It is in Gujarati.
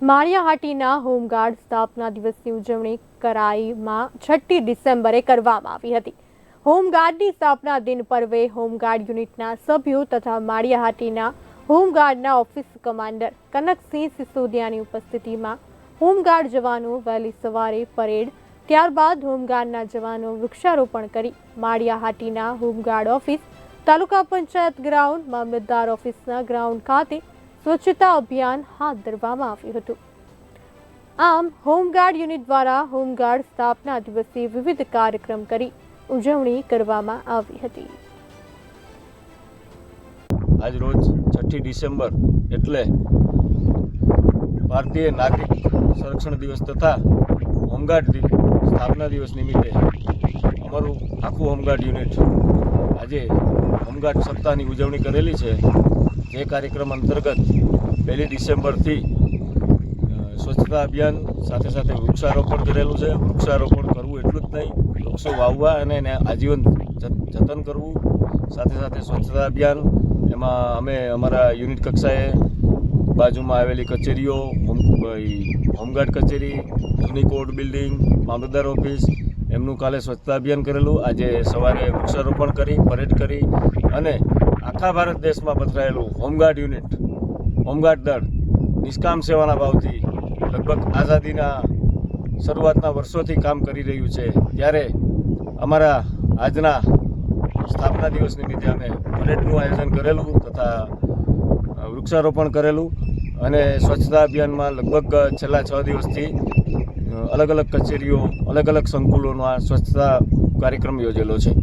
માળિયાહાટીના હોમગાર્ડ સ્થાપના દિવસની ઉજવણી કરાઈમાં છઠ્ઠી ડિસેમ્બરે કરવામાં આવી હતી. હોમગાર્ડની સ્થાપના દિન પર્વે હોમગાર્ડ યુનિટના સભ્યો તથા માળિયાહાટીના હોમગાર્ડના ઓફિસ કમાન્ડર કનકસિંહ સિસોદિયાની ઉપસ્થિતિમાં હોમગાર્ડ જવાનો વહેલી સવારે પરેડ, ત્યારબાદ હોમગાર્ડના જવાનો વૃક્ષારોપણ કરી Maliya Hatina home guard office, taluka panchayat ground, mamlatdar ઓફિસના ગ્રાઉન્ડ ખાતે સ્વચ્છતા અભિયાન હાથ ધરવામાં આવ્યું હતું. આમ, હોમગાર્ડ યુનિટ દ્વારા હોમગાર્ડ સ્થાપના દિવસે વિવિધ કાર્યક્રમ કરી ઉજવણી કરવામાં આવી હતી. આજ રોજ છઠ્ઠી ડિસેમ્બર એટલે ભારતીય નાગરિક સંરક્ષણ દિવસ તથા હોમગાર્ડ સ્થાપના દિવસ નિમિત્તે અમારું આખું હોમગાર્ડ યુનિટ આજે હોમગાર્ડ સપ્તાહની ઉજવણી કરેલી છે. જે કાર્યક્રમ અંતર્ગત પહેલી ડિસેમ્બરથી સ્વચ્છતા અભિયાન સાથે સાથે વૃક્ષારોપણ કરેલું છે. વૃક્ષારોપણ કરવું એટલું જ નહીં, વૃક્ષો વાવવા અને એને આજીવન જતન કરવું. સાથે સાથે સ્વચ્છતા અભિયાન, એમાં અમે અમારા યુનિટ કક્ષાએ બાજુમાં આવેલી કચેરીઓ હોમગાર્ડ કચેરી જૂની કોર્ટ બિલ્ડિંગ, મામલતદાર ઓફિસ, એમનું કાલે સ્વચ્છતા અભિયાન કરેલું. આજે સવારે વૃક્ષારોપણ કરી, પરેડ કરી અને આખા ભારત દેશમાં પથરાયેલું હોમગાર્ડ યુનિટ, હોમગાર્ડ દળ, નિષ્કામ સેવાના ભાવથી લગભગ આઝાદીના શરૂઆતના વર્ષોથી કામ કરી રહ્યું છે. ત્યારે અમારા આજના સ્થાપના દિવસ નિમિત્તે અમે પરેડનું આયોજન કરેલું તથા વૃક્ષારોપણ કરેલું અને સ્વચ્છતા અભિયાનમાં લગભગ છેલ્લા છ દિવસથી અલગ અલગ કચેરીઓ અલગ અલગ સંકુલોનો આ સ્વચ્છતા કાર્યક્રમ યોજેલો છે.